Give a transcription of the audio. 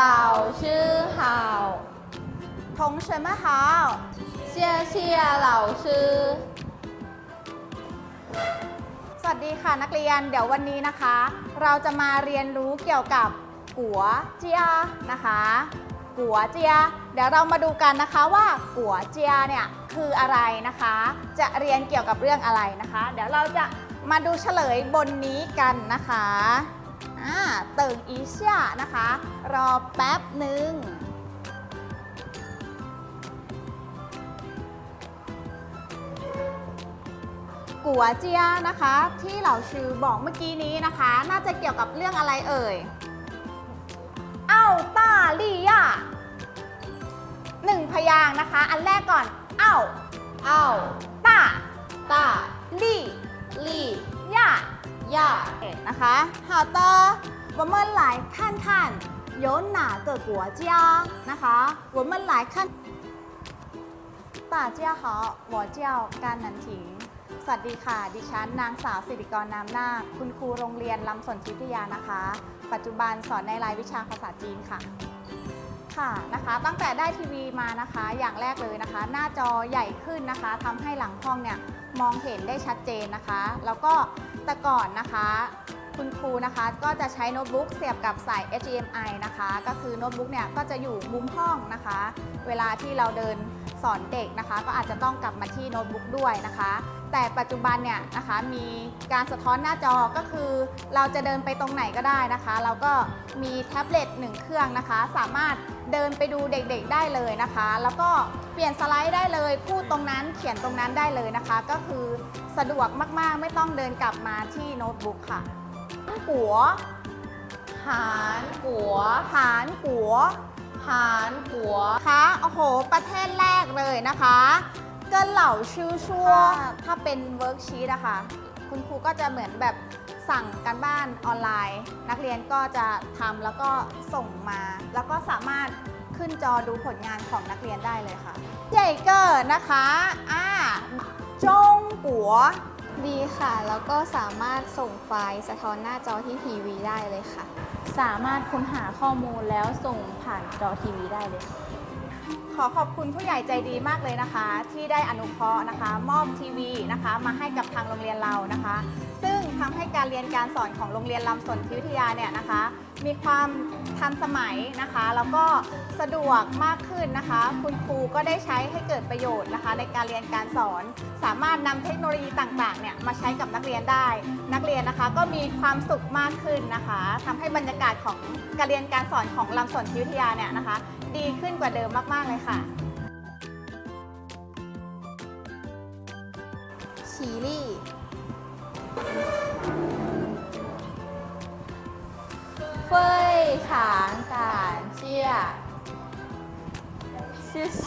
老师好同学们好谢谢老师 สวัสดีค่ะนักเรียน เดี๋ยววันนี้นะคะ เราจะมาเรียนรู้เกี่ยวกับกัวเจียนะคะ กัวเจีย เดี๋ยวเรามาดูกันนะคะว่ากัวเจียเนี่ยคืออะไรนะคะ จะเรียนเกี่ยวกับเรื่องอะไรนะคะ เดี๋ยวเราจะมาดูเฉลยบนนี้กันนะคะ อ่าเติงอีเชียนะคะ รอแป๊บหนึ่งกัวเจียนะคะ ที่เหล่าชื่อบอกเมื่อกี้นี้นะคะ น่าจะเกี่ยวกับเรื่องอะไรเอ่ย เอ้าต้าลี่ย่าหนึ่งพยางนะคะ อันแรกก่อน เอ้า奥ต้า大ลี่ 力 ย่า 亚 นะคะ好的我们来看看有哪个国家นะคะ我们来看大家好我叫甘นันถิง สวัสดีค่ะ ดิฉันนางสาวสิริกรนามนาคคุณครูโรงเรียนลำสนทิวิทยานะคะ ปัจจุบันสอนในรายวิชาภาษาจีนค่ะ ค่ะนะคะตั้งแต่ได้ทีวีมานะคะอย่างแรกเลยนะคะ หน้าจอใหญ่ขึ้นนะคะทำให้หลังห้องเนี่ยมองเห็นได้ชัดเจนนะคะ แล้วก็แต่ก่อนนะคะ คุณครูนะคะก็จะใช้โน้ตบุ๊กเสียบกับสาย HDMI นะคะ ก็คือโน้ตบุ๊กเนี่ยก็จะอยู่มุมห้องนะคะ เวลาที่เราเดินสอนเด็กนะคะ ก็อาจจะต้องกลับมาที่โน้ตบุ๊กด้วยนะคะ แต่ปัจจุบันเนี่ยนะคะมีการสะท้อนหน้าจอก็คือ เราจะเดินไปตรงไหนก็ได้นะคะ เราก็มีแท็บเล็ตหนึ่งเครื่องนะคะ สามารถเดินไปดูเด็กๆได้เลยนะคะ แล้วก็เปลี่ยนสไลด์ได้เลยพูดตรงนั้นเขียนตรงนั้นได้เลยนะคะ ก็คือสะดวกมากๆ ไม่ต้องเดินกลับมาที่โน้ตบุ๊กค่ะกัวหานกัวหานกัวหานกัวคะโอ้โห ประเทศแรกเลยนะคะ เกินเหล่าชื่อชัวถ้าเป็นเวิร์กชีตอะค่ะ คุณครูก็จะเหมือนแบบสั่งการบ้านออนไลน์ นักเรียนก็จะทำแล้วก็ส่งมา แล้วก็สามารถขึ้นจอดูผลงานของนักเรียนได้เลยค่ะใหญ่เกิดนะคะอ่าจงกัวดีค่ะ แล้วก็สามารถส่งไฟล์สะท้อนหน้าจอที่ทีวีได้เลยค่ะ สามารถค้นหาข้อมูลแล้วส่งผ่านจอทีวีได้เลย ขอขอบคุณผู้ใหญ่ใจดีมากเลยนะคะ ที่ได้อนุเคราะห์นะคะ มอบทีวีนะคะ มาให้กับทางโรงเรียนเรานะคะ ซึ่ง ทำให้การเรียนการสอนของโรงเรียนลำสนทิวิทยาเนี่ยนะคะ มีความทันสมัยนะคะ แล้วก็สะดวกมากขึ้นนะคะ คุณครูก็ได้ใช้ให้เกิดประโยชน์นะคะ ในการเรียนการสอน สามารถนำเทคโนโลยีต่างๆเนี่ยมาใช้กับนักเรียนได้ นักเรียนนะคะก็มีความสุขมากขึ้นนะคะทำให้บรรยากาศของการเรียนการสอนของลำสนทิวิทยาเนี่ยนะคะ ดีขึ้นกว่าเดิมมากๆเลยค่ะชีลี่ 谢谢